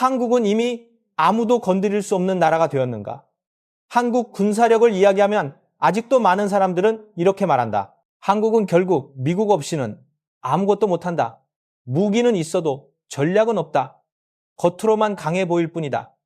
한국은 이미 아무도 건드릴 수 없는 나라가 되었는가? 한국 군사력을 이야기하면 아직도 많은 사람들은 이렇게 말한다. 한국은 결국 미국 없이는 아무것도 못한다. 무기는 있어도 전략은 없다. 겉으로만 강해 보일 뿐이다.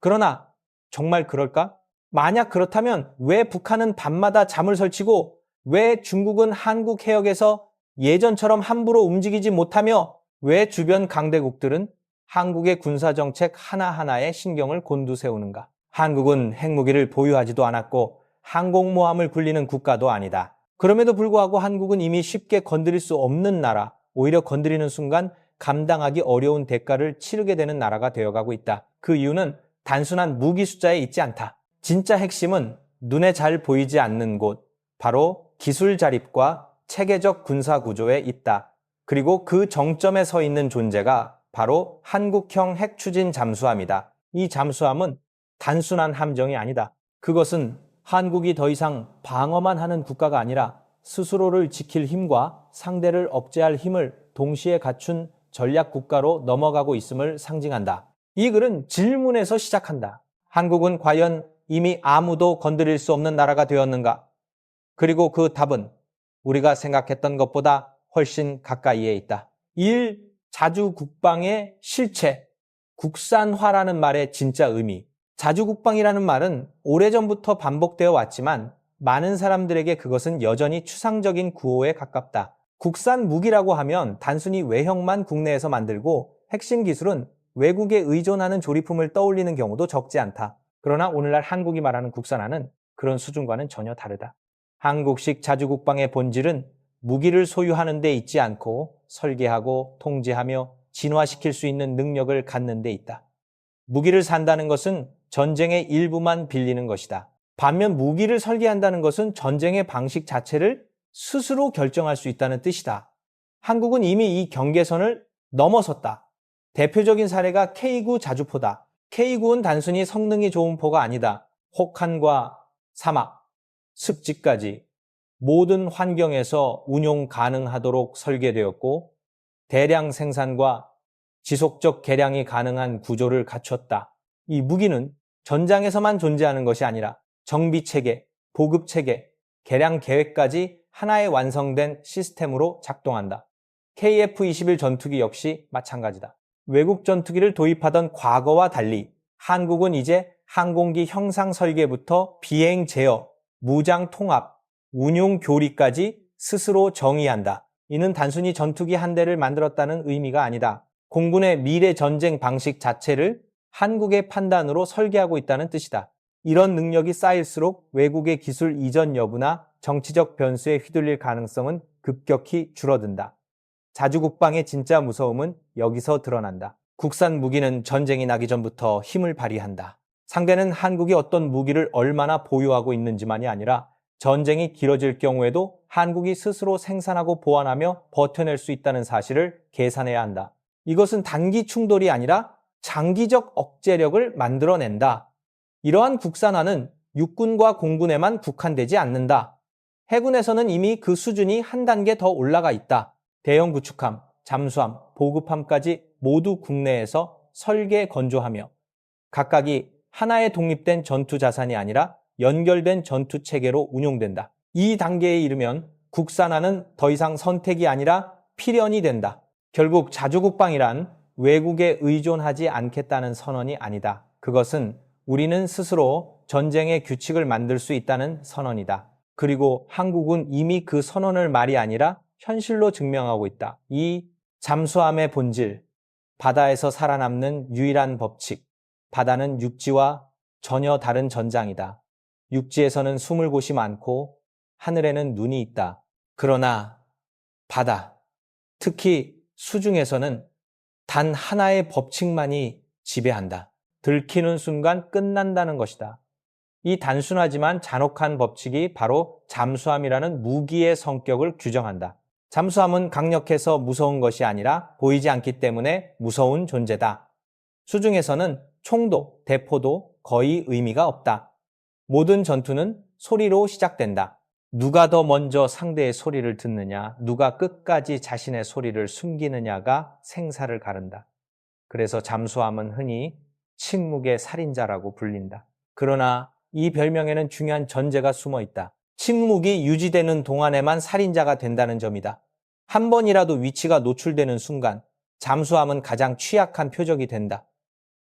그러나 정말 그럴까? 만약 그렇다면 왜 북한은 밤마다 잠을 설치고 왜 중국은 한국 해역에서 예전처럼 함부로 움직이지 못하며 왜 주변 강대국들은 한국의 군사정책 하나하나에 신경을 곤두세우는가? 한국은 핵무기를 보유하지도 않았고 항공모함을 굴리는 국가도 아니다. 그럼에도 불구하고 한국은 이미 쉽게 건드릴 수 없는 나라, 오히려 건드리는 순간 감당하기 어려운 대가를 치르게 되는 나라가 되어가고 있다. 그 이유는 단순한 무기 숫자에 있지 않다. 진짜 핵심은 눈에 잘 보이지 않는 곳, 바로 기술 자립과 체계적 군사 구조에 있다. 그리고 그 정점에 서 있는 존재가 바로 한국형 핵 추진 잠수함이다. 이 잠수함은 단순한 함정이 아니다. 그것은 한국이 더 이상 방어만 하는 국가가 아니라 스스로를 지킬 힘과 상대를 억제할 힘을 동시에 갖춘 전략 국가로 넘어가고 있음을 상징한다. 이 글은 질문에서 시작한다. 한국은 과연 이미 아무도 건드릴 수 없는 나라가 되었는가? 그리고 그 답은 우리가 생각했던 것보다 훨씬 가까이에 있다. 1. 자주 국방의 실체, 국산화라는 말의 진짜 의미. 자주 국방이라는 말은 오래전부터 반복되어 왔지만 많은 사람들에게 그것은 여전히 추상적인 구호에 가깝다. 국산 무기라고 하면 단순히 외형만 국내에서 만들고 핵심 기술은 외국에 의존하는 조리품을 떠올리는 경우도 적지 않다. 그러나 오늘날 한국이 말하는 국산화는 그런 수준과는 전혀 다르다. 한국식 자주국방의 본질은 무기를 소유하는 데 있지 않고 설계하고 통제하며 진화시킬 수 있는 능력을 갖는 데 있다. 무기를 산다는 것은 전쟁의 일부만 빌리는 것이다. 반면 무기를 설계한다는 것은 전쟁의 방식 자체를 스스로 결정할 수 있다는 뜻이다. 한국은 이미 이 경계선을 넘어섰다. 대표적인 사례가 K9 자주포다. K9은 단순히 성능이 좋은 포가 아니다. 혹한과 사막, 습지까지 모든 환경에서 운용 가능하도록 설계되었고 대량 생산과 지속적 개량이 가능한 구조를 갖췄다. 이 무기는 전장에서만 존재하는 것이 아니라 정비 체계, 보급 체계, 개량 계획까지 하나의 완성된 시스템으로 작동한다. KF-21 전투기 역시 마찬가지다. 외국 전투기를 도입하던 과거와 달리 한국은 이제 항공기 형상 설계부터 비행 제어, 무장 통합, 운용 교리까지 스스로 정의한다. 이는 단순히 전투기 한 대를 만들었다는 의미가 아니다. 공군의 미래 전쟁 방식 자체를 한국의 판단으로 설계하고 있다는 뜻이다. 이런 능력이 쌓일수록 외국의 기술 이전 여부나 정치적 변수에 휘둘릴 가능성은 급격히 줄어든다. 자주국방의 진짜 무서움은 여기서 드러난다. 국산 무기는 전쟁이 나기 전부터 힘을 발휘한다. 상대는 한국이 어떤 무기를 얼마나 보유하고 있는지만이 아니라 전쟁이 길어질 경우에도 한국이 스스로 생산하고 보완하며 버텨낼 수 있다는 사실을 계산해야 한다. 이것은 단기 충돌이 아니라 장기적 억제력을 만들어낸다. 이러한 국산화는 육군과 공군에만 국한되지 않는다. 해군에서는 이미 그 수준이 한 단계 더 올라가 있다. 대형 구축함, 잠수함, 보급함까지 모두 국내에서 설계 건조하며 각각이 하나의 독립된 전투 자산이 아니라 연결된 전투 체계로 운용된다. 이 단계에 이르면 국산화는 더 이상 선택이 아니라 필연이 된다. 결국 자주국방이란 외국에 의존하지 않겠다는 선언이 아니다. 그것은 우리는 스스로 전쟁의 규칙을 만들 수 있다는 선언이다. 그리고 한국은 이미 그 선언을 말이 아니라 현실로 증명하고 있다. 이 잠수함의 본질, 바다에서 살아남는 유일한 법칙, 바다는 육지와 전혀 다른 전장이다. 육지에서는 숨을 곳이 많고 하늘에는 눈이 있다. 그러나 바다, 특히 수중에서는 단 하나의 법칙만이 지배한다. 들키는 순간 끝난다는 것이다. 이 단순하지만 잔혹한 법칙이 바로 잠수함이라는 무기의 성격을 규정한다. 잠수함은 강력해서 무서운 것이 아니라 보이지 않기 때문에 무서운 존재다. 수중에서는 총도, 대포도 거의 의미가 없다. 모든 전투는 소리로 시작된다. 누가 더 먼저 상대의 소리를 듣느냐, 누가 끝까지 자신의 소리를 숨기느냐가 생사를 가른다. 그래서 잠수함은 흔히 침묵의 살인자라고 불린다. 그러나 이 별명에는 중요한 전제가 숨어 있다. 침묵이 유지되는 동안에만 살인자가 된다는 점이다. 한 번이라도 위치가 노출되는 순간 잠수함은 가장 취약한 표적이 된다.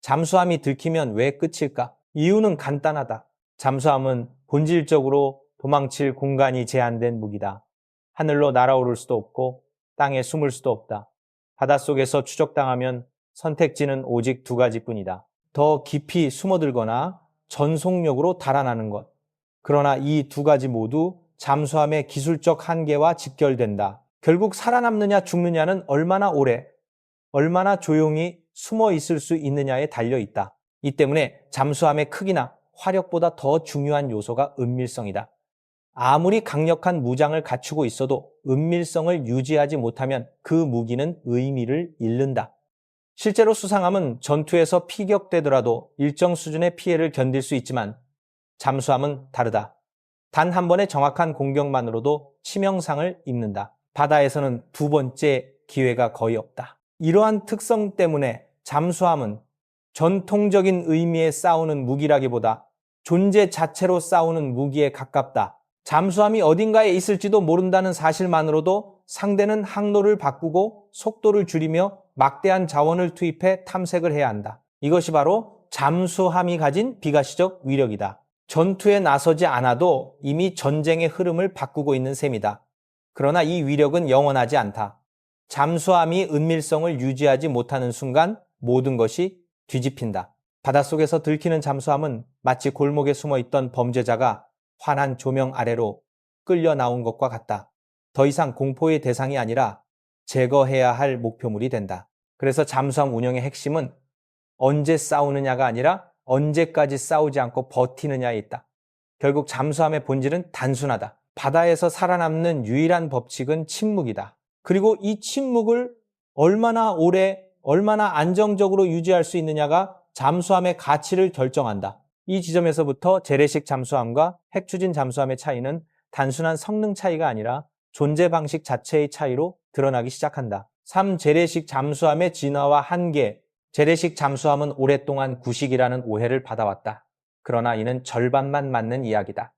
잠수함이 들키면 왜 끝일까? 이유는 간단하다. 잠수함은 본질적으로 도망칠 공간이 제한된 무기다. 하늘로 날아오를 수도 없고 땅에 숨을 수도 없다. 바닷속에서 추적당하면 선택지는 오직 두 가지뿐이다. 더 깊이 숨어들거나 전속력으로 달아나는 것. 그러나 이 두 가지 모두 잠수함의 기술적 한계와 직결된다. 결국 살아남느냐 죽느냐는 얼마나 오래, 얼마나 조용히 숨어 있을 수 있느냐에 달려 있다. 이 때문에 잠수함의 크기나 화력보다 더 중요한 요소가 은밀성이다. 아무리 강력한 무장을 갖추고 있어도 은밀성을 유지하지 못하면 그 무기는 의미를 잃는다. 실제로 수상함은 전투에서 피격되더라도 일정 수준의 피해를 견딜 수 있지만 잠수함은 다르다. 단 한 번의 정확한 공격만으로도 치명상을 입는다. 바다에서는 두 번째 기회가 거의 없다. 이러한 특성 때문에 잠수함은 전통적인 의미의 싸우는 무기라기보다 존재 자체로 싸우는 무기에 가깝다. 잠수함이 어딘가에 있을지도 모른다는 사실만으로도 상대는 항로를 바꾸고 속도를 줄이며 막대한 자원을 투입해 탐색을 해야 한다. 이것이 바로 잠수함이 가진 비가시적 위력이다. 전투에 나서지 않아도 이미 전쟁의 흐름을 바꾸고 있는 셈이다. 그러나 이 위력은 영원하지 않다. 잠수함이 은밀성을 유지하지 못하는 순간 모든 것이 뒤집힌다. 바닷속에서 들키는 잠수함은 마치 골목에 숨어 있던 범죄자가 환한 조명 아래로 끌려 나온 것과 같다. 더 이상 공포의 대상이 아니라 제거해야 할 목표물이 된다. 그래서 잠수함 운영의 핵심은 언제 싸우느냐가 아니라 언제까지 싸우지 않고 버티느냐에 있다. 결국 잠수함의 본질은 단순하다. 바다에서 살아남는 유일한 법칙은 침묵이다. 그리고 이 침묵을 얼마나 오래, 얼마나 안정적으로 유지할 수 있느냐가 잠수함의 가치를 결정한다. 이 지점에서부터 재래식 잠수함과 핵추진 잠수함의 차이는 단순한 성능 차이가 아니라 존재 방식 자체의 차이로 드러나기 시작한다. 3. 재래식 잠수함의 진화와 한계. 재래식 잠수함은 오랫동안 구식이라는 오해를 받아왔다. 그러나 이는 절반만 맞는 이야기다.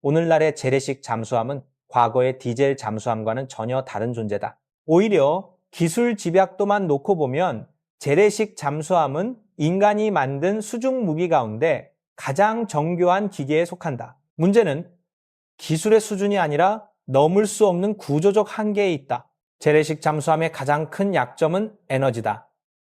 오늘날의 재래식 잠수함은 과거의 디젤 잠수함과는 전혀 다른 존재다. 오히려 기술 집약도만 놓고 보면 재래식 잠수함은 인간이 만든 수중 무기 가운데 가장 정교한 기계에 속한다. 문제는 기술의 수준이 아니라 넘을 수 없는 구조적 한계에 있다. 재래식 잠수함의 가장 큰 약점은 에너지다.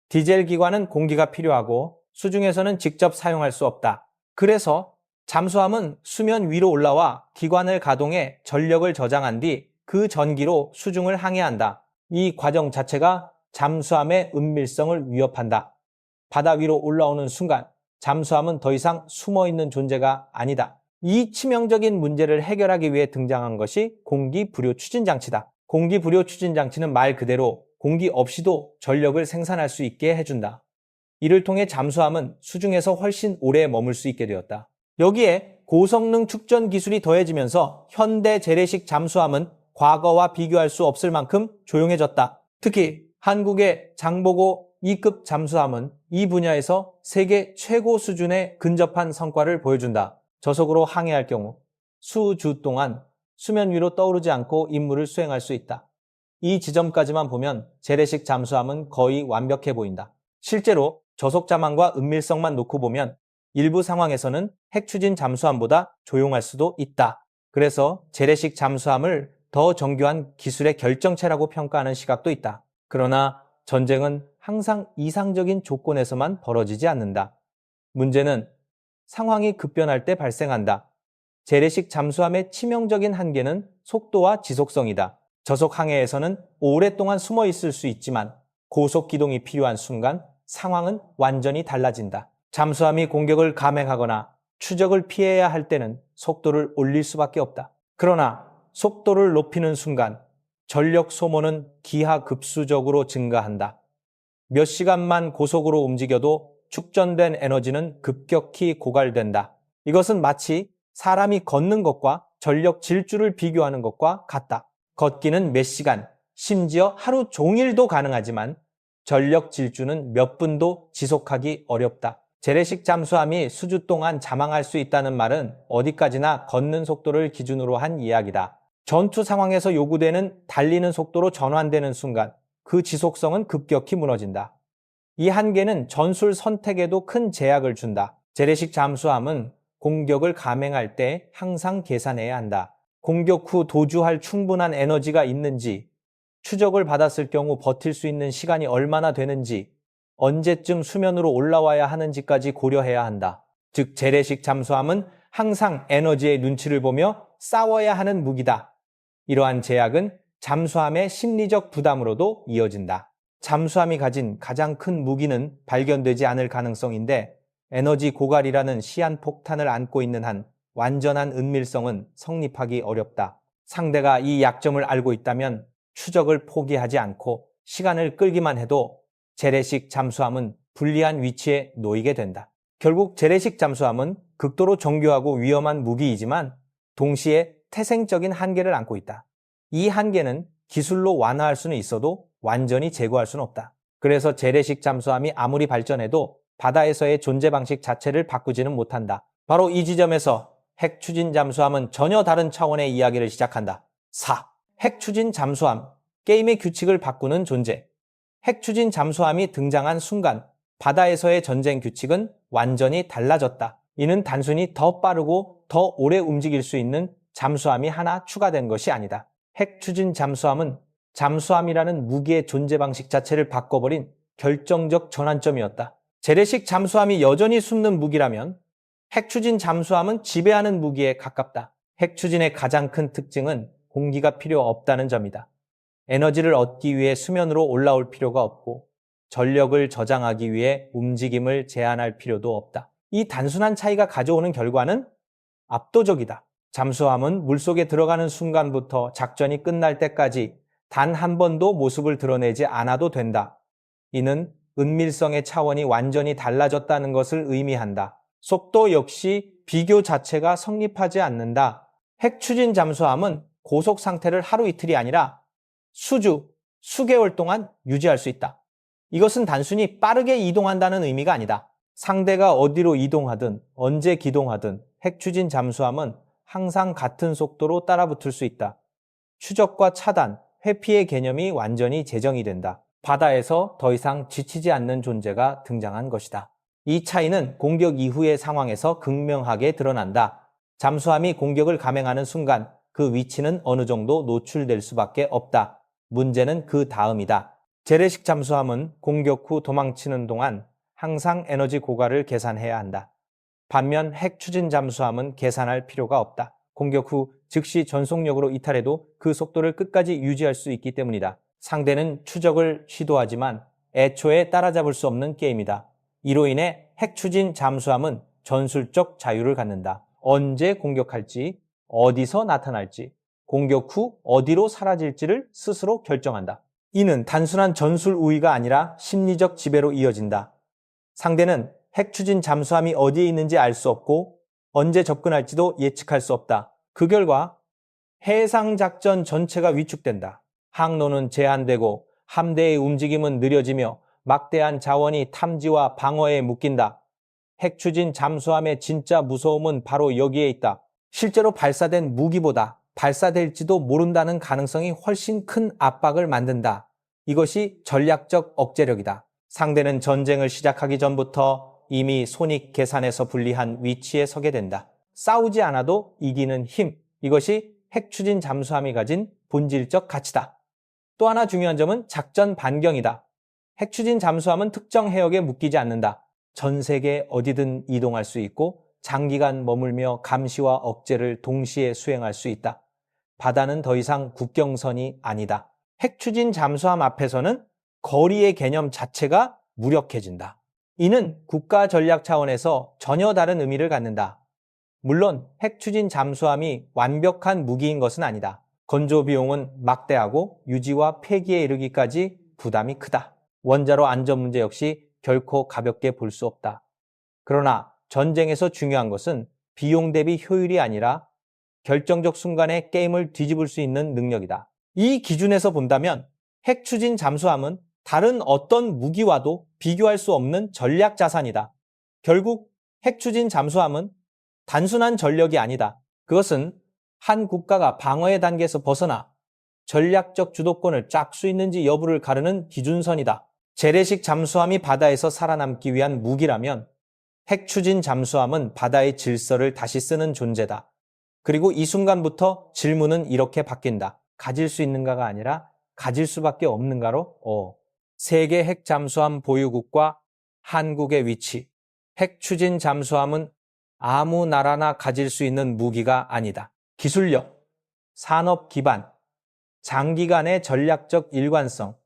디젤 기관은 공기가 필요하고 수중에서는 직접 사용할 수 없다. 그래서 잠수함은 수면 위로 올라와 기관을 가동해 전력을 저장한 뒤 그 전기로 수중을 항해한다. 이 과정 자체가 잠수함의 은밀성을 위협한다. 바다 위로 올라오는 순간 잠수함은 더 이상 숨어 있는 존재가 아니다. 이 치명적인 문제를 해결하기 위해 등장한 것이 공기 불요 추진 장치다. 공기 불요 추진 장치는 말 그대로 공기 없이도 전력을 생산할 수 있게 해준다. 이를 통해 잠수함은 수중에서 훨씬 오래 머물 수 있게 되었다. 여기에 고성능 축전 기술이 더해지면서 현대 재래식 잠수함은 과거와 비교할 수 없을 만큼 조용해졌다. 특히 한국의 장보고 2급 잠수함은 이 분야에서 세계 최고 수준에 근접한 성과를 보여준다. 저속으로 항해할 경우 수주 동안 수면 위로 떠오르지 않고 임무를 수행할 수 있다. 이 지점까지만 보면 재래식 잠수함은 거의 완벽해 보인다. 실제로 저속 자망과 은밀성만 놓고 보면 일부 상황에서는 핵추진 잠수함보다 조용할 수도 있다. 그래서 재래식 잠수함을 더 정교한 기술의 결정체라고 평가하는 시각도 있다. 그러나 전쟁은 항상 이상적인 조건에서만 벌어지지 않는다. 문제는 상황이 급변할 때 발생한다. 재래식 잠수함의 치명적인 한계는 속도와 지속성이다. 저속 항해에서는 오랫동안 숨어 있을 수 있지만 고속 기동이 필요한 순간 상황은 완전히 달라진다. 잠수함이 공격을 감행하거나 추적을 피해야 할 때는 속도를 올릴 수밖에 없다. 그러나 속도를 높이는 순간 전력 소모는 기하급수적으로 증가한다. 몇 시간만 고속으로 움직여도 축전된 에너지는 급격히 고갈된다. 이것은 마치 사람이 걷는 것과 전력 질주를 비교하는 것과 같다. 걷기는 몇 시간, 심지어 하루 종일도 가능하지만 전력 질주는 몇 분도 지속하기 어렵다. 재래식 잠수함이 수주 동안 자망할 수 있다는 말은 어디까지나 걷는 속도를 기준으로 한 이야기다. 전투 상황에서 요구되는 달리는 속도로 전환되는 순간 그 지속성은 급격히 무너진다. 이 한계는 전술 선택에도 큰 제약을 준다. 재래식 잠수함은 공격을 감행할 때 항상 계산해야 한다. 공격 후 도주할 충분한 에너지가 있는지, 추적을 받았을 경우 버틸 수 있는 시간이 얼마나 되는지, 언제쯤 수면으로 올라와야 하는지까지 고려해야 한다. 즉, 재래식 잠수함은 항상 에너지의 눈치를 보며 싸워야 하는 무기다. 이러한 제약은 잠수함의 심리적 부담으로도 이어진다. 잠수함이 가진 가장 큰 무기는 발견되지 않을 가능성인데 에너지 고갈이라는 시한폭탄을 안고 있는 한 완전한 은밀성은 성립하기 어렵다. 상대가 이 약점을 알고 있다면 추적을 포기하지 않고 시간을 끌기만 해도 재래식 잠수함은 불리한 위치에 놓이게 된다. 결국 재래식 잠수함은 극도로 정교하고 위험한 무기이지만 동시에 태생적인 한계를 안고 있다. 이 한계는 기술로 완화할 수는 있어도 완전히 제거할 수는 없다. 그래서 재래식 잠수함이 아무리 발전해도 바다에서의 존재 방식 자체를 바꾸지는 못한다. 바로 이 지점에서 핵 추진 잠수함은 전혀 다른 차원의 이야기를 시작한다. 4. 핵 추진 잠수함. 게임의 규칙을 바꾸는 존재. 핵 추진 잠수함이 등장한 순간 바다에서의 전쟁 규칙은 완전히 달라졌다. 이는 단순히 더 빠르고 더 오래 움직일 수 있는 잠수함이 하나 추가된 것이 아니다. 핵 추진 잠수함은 잠수함이라는 무기의 존재 방식 자체를 바꿔버린 결정적 전환점이었다. 재래식 잠수함이 여전히 숨는 무기라면 핵 추진 잠수함은 지배하는 무기에 가깝다. 핵 추진의 가장 큰 특징은 공기가 필요 없다는 점이다. 에너지를 얻기 위해 수면으로 올라올 필요가 없고 전력을 저장하기 위해 움직임을 제한할 필요도 없다. 이 단순한 차이가 가져오는 결과는 압도적이다. 잠수함은 물속에 들어가는 순간부터 작전이 끝날 때까지 단 한 번도 모습을 드러내지 않아도 된다. 이는 은밀성의 차원이 완전히 달라졌다는 것을 의미한다. 속도 역시 비교 자체가 성립하지 않는다. 핵 추진 잠수함은 고속 상태를 하루 이틀이 아니라 수주, 수개월 동안 유지할 수 있다. 이것은 단순히 빠르게 이동한다는 의미가 아니다. 상대가 어디로 이동하든 언제 기동하든 핵 추진 잠수함은 항상 같은 속도로 따라붙을 수 있다. 추적과 차단, 회피의 개념이 완전히 재정이 된다. 바다에서 더 이상 지치지 않는 존재가 등장한 것이다. 이 차이는 공격 이후의 상황에서 극명하게 드러난다. 잠수함이 공격을 감행하는 순간 그 위치는 어느 정도 노출될 수밖에 없다. 문제는 그 다음이다. 재래식 잠수함은 공격 후 도망치는 동안 항상 에너지 고갈을 계산해야 한다. 반면 핵 추진 잠수함은 계산할 필요가 없다. 공격 후 즉시 전속력으로 이탈해도 그 속도를 끝까지 유지할 수 있기 때문이다. 상대는 추적을 시도하지만 애초에 따라잡을 수 없는 게임이다. 이로 인해 핵 추진 잠수함은 전술적 자유를 갖는다. 언제 공격할지, 어디서 나타날지, 공격 후 어디로 사라질지를 스스로 결정한다. 이는 단순한 전술 우위가 아니라 심리적 지배로 이어진다. 상대는 핵 추진 잠수함이 어디에 있는지 알 수 없고 언제 접근할지도 예측할 수 없다. 그 결과 해상 작전 전체가 위축된다. 항로는 제한되고 함대의 움직임은 느려지며 막대한 자원이 탐지와 방어에 묶인다. 핵 추진 잠수함의 진짜 무서움은 바로 여기에 있다. 실제로 발사된 무기보다 발사될지도 모른다는 가능성이 훨씬 큰 압박을 만든다. 이것이 전략적 억제력이다. 상대는 전쟁을 시작하기 전부터 이미 손익 계산에서 불리한 위치에 서게 된다. 싸우지 않아도 이기는 힘. 이것이 핵추진 잠수함이 가진 본질적 가치다. 또 하나 중요한 점은 작전 반경이다. 핵추진 잠수함은 특정 해역에 묶이지 않는다. 전 세계 어디든 이동할 수 있고 장기간 머물며 감시와 억제를 동시에 수행할 수 있다. 바다는 더 이상 국경선이 아니다. 핵추진 잠수함 앞에서는 거리의 개념 자체가 무력해진다. 이는 국가 전략 차원에서 전혀 다른 의미를 갖는다. 물론 핵 추진 잠수함이 완벽한 무기인 것은 아니다. 건조 비용은 막대하고 유지와 폐기에 이르기까지 부담이 크다. 원자로 안전 문제 역시 결코 가볍게 볼 수 없다. 그러나 전쟁에서 중요한 것은 비용 대비 효율이 아니라 결정적 순간에 게임을 뒤집을 수 있는 능력이다. 이 기준에서 본다면 핵 추진 잠수함은 다른 어떤 무기와도 비교할 수 없는 전략 자산이다. 결국 핵 추진 잠수함은 단순한 전력이 아니다. 그것은 한 국가가 방어의 단계에서 벗어나 전략적 주도권을 쫙수 있는지 여부를 가르는 기준선이다. 재래식 잠수함이 바다에서 살아남기 위한 무기라면 핵 추진 잠수함은 바다의 질서를 다시 쓰는 존재다. 그리고 이 순간부터 질문은 이렇게 바뀐다. 가질 수 있는가가 아니라 가질 수밖에 없는가로? 어. 세계 핵 잠수함 보유국과 한국의 위치. 핵 추진 잠수함은 아무 나라나 가질 수 있는 무기가 아니다. 기술력, 산업 기반, 장기간의 전략적 일관성,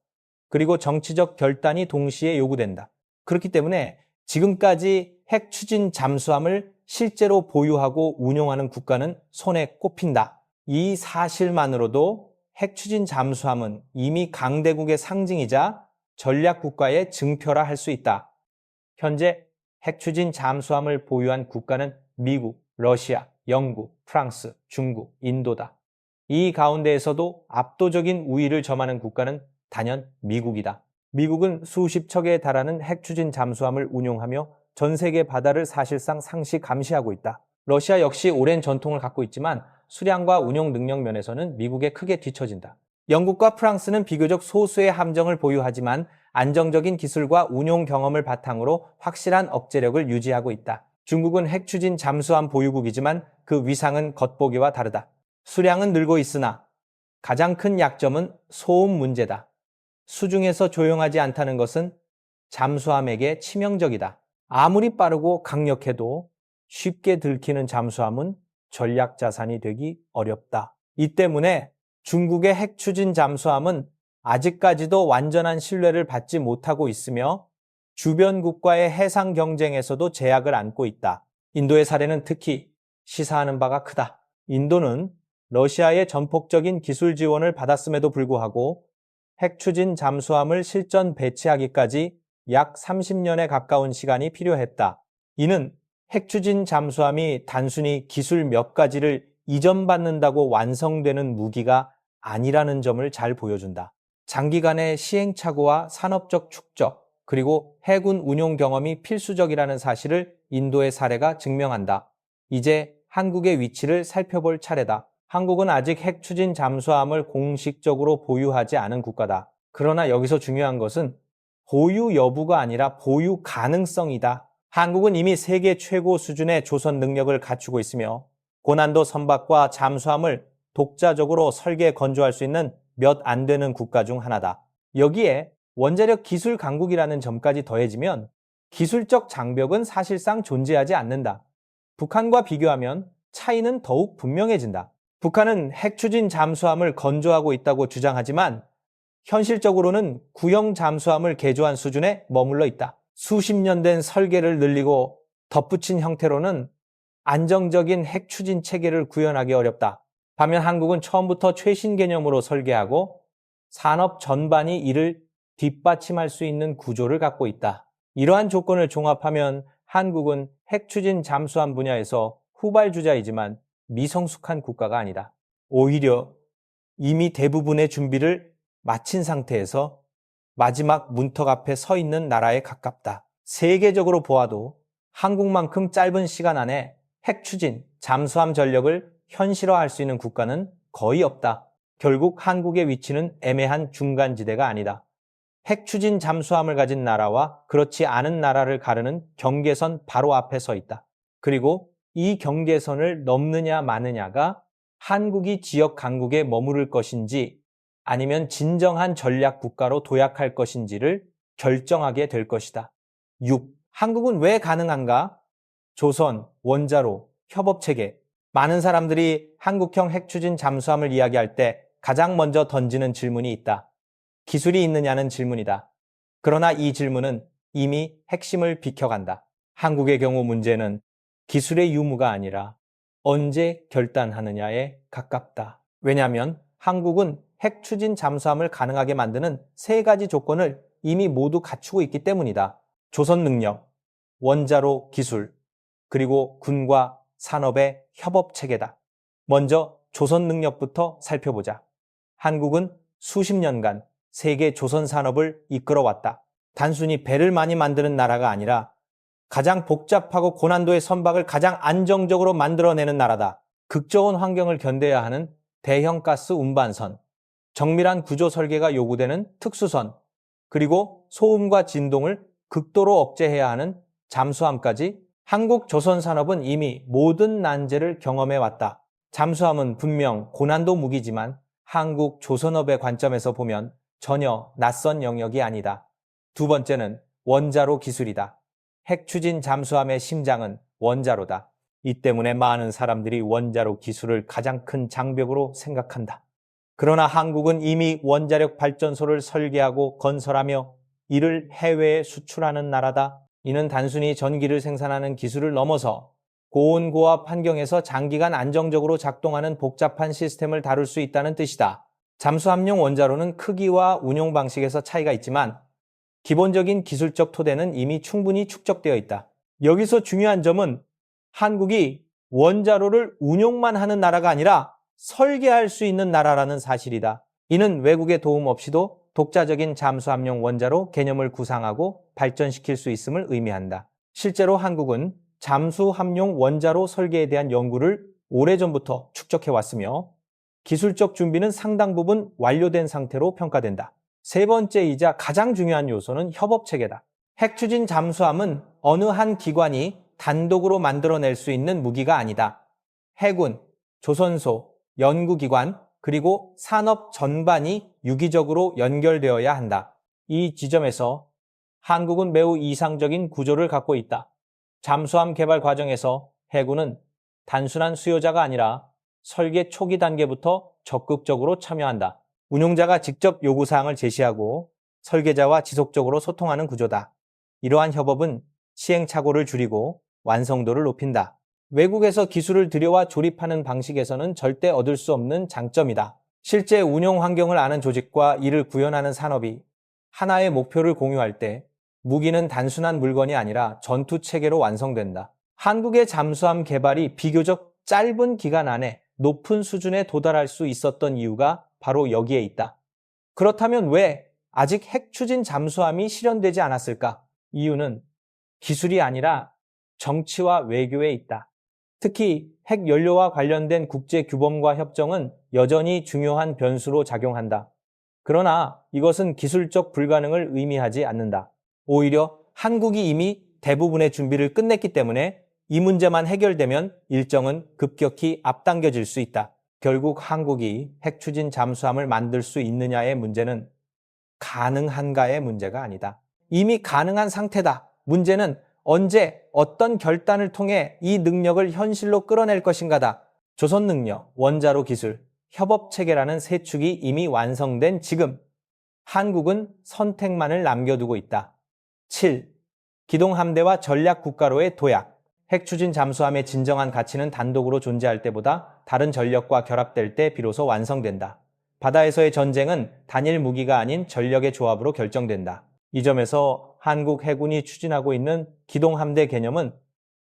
그리고 정치적 결단이 동시에 요구된다. 그렇기 때문에 지금까지 핵 추진 잠수함을 실제로 보유하고 운용하는 국가는 손에 꼽힌다. 이 사실만으로도 핵 추진 잠수함은 이미 강대국의 상징이자 전략 국가의 증표라 할 수 있다. 현재 핵 추진 잠수함을 보유한 국가는 미국, 러시아, 영국, 프랑스, 중국, 인도다. 이 가운데에서도 압도적인 우위를 점하는 국가는 단연 미국이다. 미국은 수십 척에 달하는 핵 추진 잠수함을 운용하며 전 세계 바다를 사실상 상시 감시하고 있다. 러시아 역시 오랜 전통을 갖고 있지만 수량과 운용 능력 면에서는 미국에 크게 뒤처진다. 영국과 프랑스는 비교적 소수의 함정을 보유하지만 안정적인 기술과 운용 경험을 바탕으로 확실한 억제력을 유지하고 있다. 중국은 핵 추진 잠수함 보유국이지만 그 위상은 겉보기와 다르다. 수량은 늘고 있으나 가장 큰 약점은 소음 문제다. 수중에서 조용하지 않다는 것은 잠수함에게 치명적이다. 아무리 빠르고 강력해도 쉽게 들키는 잠수함은 전략 자산이 되기 어렵다. 이 때문에 중국의 핵 추진 잠수함은 아직까지도 완전한 신뢰를 받지 못하고 있으며 주변 국가의 해상 경쟁에서도 제약을 안고 있다. 인도의 사례는 특히 시사하는 바가 크다. 인도는 러시아의 전폭적인 기술 지원을 받았음에도 불구하고 핵 추진 잠수함을 실전 배치하기까지 약 30년에 가까운 시간이 필요했다. 이는 핵 추진 잠수함이 단순히 기술 몇 가지를 이전받는다고 완성되는 무기가 아니라는 점을 잘 보여준다. 장기간의 시행착오와 산업적 축적, 그리고 해군 운용 경험이 필수적이라는 사실을 인도의 사례가 증명한다. 이제 한국의 위치를 살펴볼 차례다. 한국은 아직 핵 추진 잠수함을 공식적으로 보유하지 않은 국가다. 그러나 여기서 중요한 것은 보유 여부가 아니라 보유 가능성이다. 한국은 이미 세계 최고 수준의 조선 능력을 갖추고 있으며 고난도 선박과 잠수함을 독자적으로 설계 건조할 수 있는 몇 안 되는 국가 중 하나다. 여기에 원자력 기술 강국이라는 점까지 더해지면 기술적 장벽은 사실상 존재하지 않는다. 북한과 비교하면 차이는 더욱 분명해진다. 북한은 핵 추진 잠수함을 건조하고 있다고 주장하지만 현실적으로는 구형 잠수함을 개조한 수준에 머물러 있다. 수십 년 된 설계를 늘리고 덧붙인 형태로는 안정적인 핵 추진 체계를 구현하기 어렵다. 반면 한국은 처음부터 최신 개념으로 설계하고 산업 전반이 이를 뒷받침할 수 있는 구조를 갖고 있다. 이러한 조건을 종합하면 한국은 핵 추진 잠수함 분야에서 후발주자이지만 미성숙한 국가가 아니다. 오히려 이미 대부분의 준비를 마친 상태에서 마지막 문턱 앞에 서 있는 나라에 가깝다. 세계적으로 보아도 한국만큼 짧은 시간 안에 핵 추진, 잠수함 전력을 현실화할 수 있는 국가는 거의 없다. 결국 한국의 위치는 애매한 중간지대가 아니다. 핵 추진 잠수함을 가진 나라와 그렇지 않은 나라를 가르는 경계선 바로 앞에 서 있다. 그리고 이 경계선을 넘느냐 마느냐가 한국이 지역 강국에 머무를 것인지 아니면 진정한 전략 국가로 도약할 것인지를 결정하게 될 것이다. 6. 한국은 왜 가능한가? 조선, 원자로, 협업체계. 많은 사람들이 한국형 핵추진 잠수함을 이야기할 때 가장 먼저 던지는 질문이 있다. 기술이 있느냐는 질문이다. 그러나 이 질문은 이미 핵심을 비켜간다. 한국의 경우 문제는 기술의 유무가 아니라 언제 결단하느냐에 가깝다. 왜냐하면 한국은 핵 추진 잠수함을 가능하게 만드는 세 가지 조건을 이미 모두 갖추고 있기 때문이다. 조선 능력, 원자로 기술, 그리고 군과 산업의 협업 체계다. 먼저 조선 능력부터 살펴보자. 한국은 수십 년간 세계 조선 산업을 이끌어왔다. 단순히 배를 많이 만드는 나라가 아니라 가장 복잡하고 고난도의 선박을 가장 안정적으로 만들어내는 나라다. 극저온 환경을 견뎌야 하는 대형 가스 운반선, 정밀한 구조 설계가 요구되는 특수선, 그리고 소음과 진동을 극도로 억제해야 하는 잠수함까지 한국 조선 산업은 이미 모든 난제를 경험해 왔다. 잠수함은 분명 고난도 무기지만 한국 조선업의 관점에서 보면 전혀 낯선 영역이 아니다. 두 번째는 원자로 기술이다. 핵 추진 잠수함의 심장은 원자로다. 이 때문에 많은 사람들이 원자로 기술을 가장 큰 장벽으로 생각한다. 그러나 한국은 이미 원자력 발전소를 설계하고 건설하며 이를 해외에 수출하는 나라다. 이는 단순히 전기를 생산하는 기술을 넘어서 고온 고압 환경에서 장기간 안정적으로 작동하는 복잡한 시스템을 다룰 수 있다는 뜻이다. 잠수함용 원자로는 크기와 운용 방식에서 차이가 있지만 기본적인 기술적 토대는 이미 충분히 축적되어 있다. 여기서 중요한 점은 한국이 원자로를 운용만 하는 나라가 아니라 설계할 수 있는 나라라는 사실이다. 이는 외국의 도움 없이도 독자적인 잠수함용 원자로 개념을 구상하고 발전시킬 수 있음을 의미한다. 실제로 한국은 잠수함용 원자로 설계에 대한 연구를 오래전부터 축적해 왔으며 기술적 준비는 상당 부분 완료된 상태로 평가된다. 세 번째이자 가장 중요한 요소는 협업 체계다. 핵 추진 잠수함은 어느 한 기관이 단독으로 만들어낼 수 있는 무기가 아니다. 해군, 조선소, 연구기관, 그리고 산업 전반이 유기적으로 연결되어야 한다. 이 지점에서 한국은 매우 이상적인 구조를 갖고 있다. 잠수함 개발 과정에서 해군은 단순한 수요자가 아니라 설계 초기 단계부터 적극적으로 참여한다. 운용자가 직접 요구사항을 제시하고 설계자와 지속적으로 소통하는 구조다. 이러한 협업은 시행착오를 줄이고 완성도를 높인다. 외국에서 기술을 들여와 조립하는 방식에서는 절대 얻을 수 없는 장점이다. 실제 운용 환경을 아는 조직과 이를 구현하는 산업이 하나의 목표를 공유할 때 무기는 단순한 물건이 아니라 전투 체계로 완성된다. 한국의 잠수함 개발이 비교적 짧은 기간 안에 높은 수준에 도달할 수 있었던 이유가 바로 여기에 있다. 그렇다면 왜 아직 핵 추진 잠수함이 실현되지 않았을까? 이유는 기술이 아니라 정치와 외교에 있다. 특히 핵 연료와 관련된 국제 규범과 협정은 여전히 중요한 변수로 작용한다. 그러나 이것은 기술적 불가능을 의미하지 않는다. 오히려 한국이 이미 대부분의 준비를 끝냈기 때문에 이 문제만 해결되면 일정은 급격히 앞당겨질 수 있다. 결국 한국이 핵 추진 잠수함을 만들 수 있느냐의 문제는 가능한가의 문제가 아니다. 이미 가능한 상태다. 문제는 언제 어떤 결단을 통해 이 능력을 현실로 끌어낼 것인가다. 조선 능력, 원자로 기술, 협업 체계라는 세 축이 이미 완성된 지금 한국은 선택만을 남겨두고 있다. 7. 기동함대와 전략 국가로의 도약. 핵 추진 잠수함의 진정한 가치는 단독으로 존재할 때보다 다른 전력과 결합될 때 비로소 완성된다. 바다에서의 전쟁은 단일 무기가 아닌 전력의 조합으로 결정된다. 이 점에서 한국 해군이 추진하고 있는 기동함대 개념은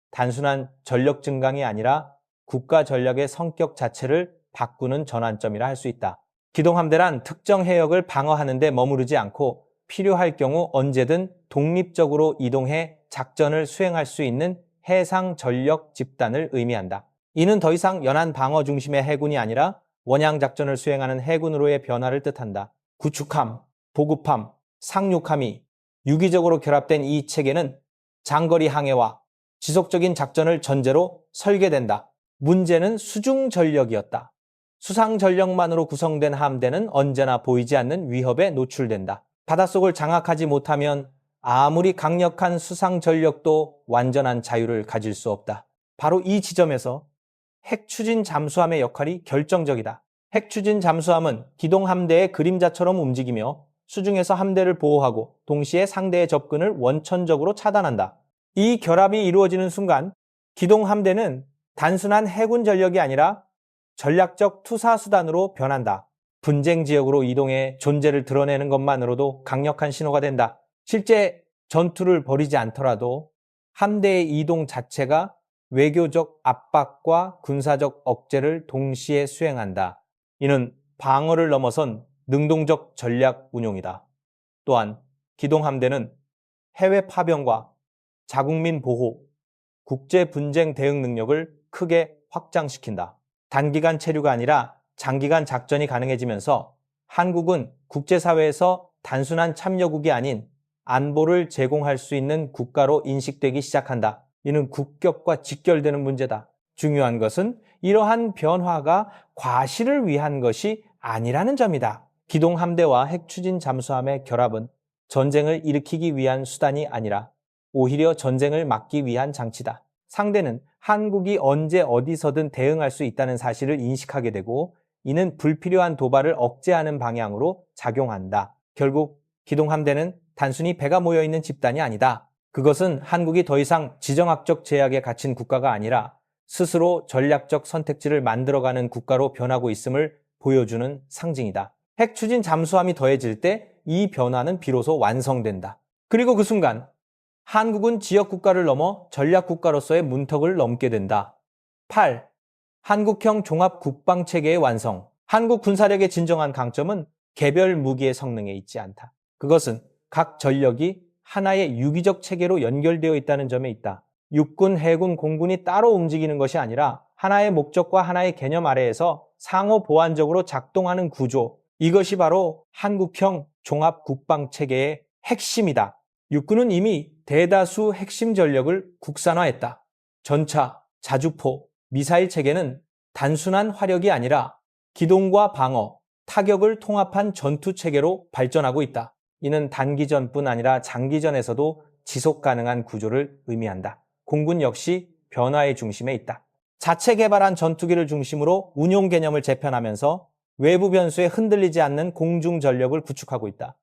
단순한 전력 증강이 아니라 국가 전략의 성격 자체를 바꾸는 전환점이라 할 수 있다. 기동함대란 특정 해역을 방어하는 데 머무르지 않고 필요할 경우 언제든 독립적으로 이동해 작전을 수행할 수 있는 해상 전력 집단을 의미한다. 이는 더 이상 연안 방어 중심의 해군이 아니라 원양 작전을 수행하는 해군으로의 변화를 뜻한다. 구축함, 보급함, 상륙함이 유기적으로 결합된 이 체계는 장거리 항해와 지속적인 작전을 전제로 설계된다. 문제는 수중 전력이었다. 수상 전력만으로 구성된 함대는 언제나 보이지 않는 위협에 노출된다. 바닷속을 장악하지 못하면 아무리 강력한 수상 전력도 완전한 자유를 가질 수 없다. 바로 이 지점에서 핵 추진 잠수함의 역할이 결정적이다. 핵 추진 잠수함은 기동 함대의 그림자처럼 움직이며 수중에서 함대를 보호하고 동시에 상대의 접근을 원천적으로 차단한다. 이 결합이 이루어지는 순간 기동 함대는 단순한 해군 전력이 아니라 전략적 투사 수단으로 변한다. 분쟁 지역으로 이동해 존재를 드러내는 것만으로도 강력한 신호가 된다. 실제 전투를 벌이지 않더라도 함대의 이동 자체가 외교적 압박과 군사적 억제를 동시에 수행한다. 이는 방어를 넘어선 능동적 전략 운용이다. 또한 기동함대는 해외 파병과 자국민 보호, 국제 분쟁 대응 능력을 크게 확장시킨다. 단기간 체류가 아니라 장기간 작전이 가능해지면서 한국은 국제사회에서 단순한 참여국이 아닌 안보를 제공할 수 있는 국가로 인식되기 시작한다. 이는 국격과 직결되는 문제다. 중요한 것은 이러한 변화가 과실을 위한 것이 아니라는 점이다. 기동 함대와 핵 추진 잠수함의 결합은 전쟁을 일으키기 위한 수단이 아니라 오히려 전쟁을 막기 위한 장치다. 상대는 한국이 언제 어디서든 대응할 수 있다는 사실을 인식하게 되고 이는 불필요한 도발을 억제하는 방향으로 작용한다. 결국 기동함대는 단순히 배가 모여 있는 집단이 아니다. 그것은 한국이 더 이상 지정학적 제약에 갇힌 국가가 아니라 스스로 전략적 선택지를 만들어가는 국가로 변하고 있음을 보여주는 상징이다. 핵 추진 잠수함이 더해질 때 이 변화는 비로소 완성된다. 그리고 그 순간 한국은 지역 국가를 넘어 전략 국가로서의 문턱을 넘게 된다. 8. 한국형 종합 국방 체계의 완성. 한국 군사력의 진정한 강점은 개별 무기의 성능에 있지 않다. 그것은 각 전력이 하나의 유기적 체계로 연결되어 있다는 점에 있다. 육군, 해군, 공군이 따로 움직이는 것이 아니라 하나의 목적과 하나의 개념 아래에서 상호 보완적으로 작동하는 구조. 이것이 바로 한국형 종합 국방 체계의 핵심이다. 육군은 이미 대다수 핵심 전력을 국산화했다. 전차, 자주포, 미사일 체계는 단순한 화력이 아니라 기동과 방어, 타격을 통합한 전투 체계로 발전하고 있다. 이는 단기전뿐 아니라 장기전에서도 지속 가능한 구조를 의미한다. 공군 역시 변화의 중심에 있다. 자체 개발한 전투기를 중심으로 운용 개념을 재편하면서 외부 변수에 흔들리지 않는 공중 전력을 구축하고 있다.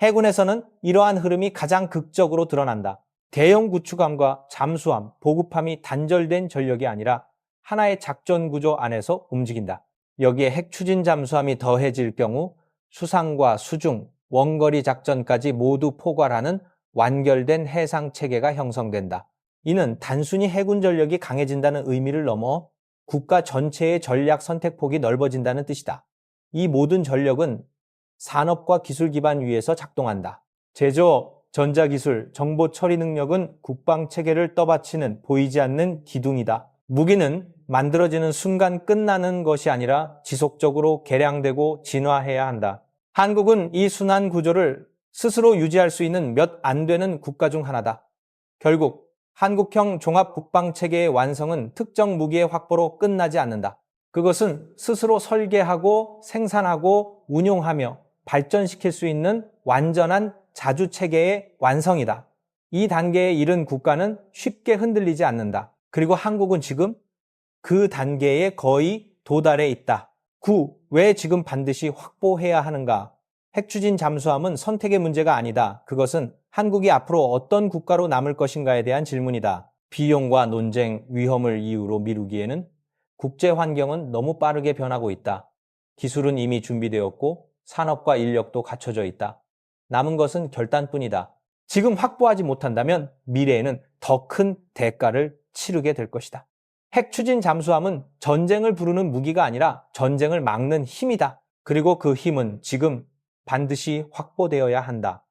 해군에서는 이러한 흐름이 가장 극적으로 드러난다. 대형 구축함과 잠수함, 보급함이 단절된 전력이 아니라 하나의 작전 구조 안에서 움직인다. 여기에 핵 추진 잠수함이 더해질 경우 수상과 수중, 원거리 작전까지 모두 포괄하는 완결된 해상 체계가 형성된다. 이는 단순히 해군 전력이 강해진다는 의미를 넘어 국가 전체의 전략 선택폭이 넓어진다는 뜻이다. 이 모든 전력은 산업과 기술 기반 위에서 작동한다. 제조, 전자기술, 정보 처리 능력은 국방 체계를 떠받치는 보이지 않는 기둥이다. 무기는 만들어지는 순간 끝나는 것이 아니라 지속적으로 개량되고 진화해야 한다. 한국은 이 순환 구조를 스스로 유지할 수 있는 몇 안 되는 국가 중 하나다. 결국 한국형 종합 국방 체계의 완성은 특정 무기의 확보로 끝나지 않는다. 그것은 스스로 설계하고 생산하고 운용하며 발전시킬 수 있는 완전한 자주 체계의 완성이다. 이 단계에 이른 국가는 쉽게 흔들리지 않는다. 그리고 한국은 지금 그 단계에 거의 도달해 있다. 9. 왜 지금 반드시 확보해야 하는가? 핵추진 잠수함은 선택의 문제가 아니다. 그것은 한국이 앞으로 어떤 국가로 남을 것인가에 대한 질문이다. 비용과 논쟁, 위험을 이유로 미루기에는 국제 환경은 너무 빠르게 변하고 있다. 기술은 이미 준비되었고 산업과 인력도 갖춰져 있다. 남은 것은 결단뿐이다. 지금 확보하지 못한다면 미래에는 더 큰 대가를 치르게 될 것이다. 핵 추진 잠수함은 전쟁을 부르는 무기가 아니라 전쟁을 막는 힘이다. 그리고 그 힘은 지금 반드시 확보되어야 한다.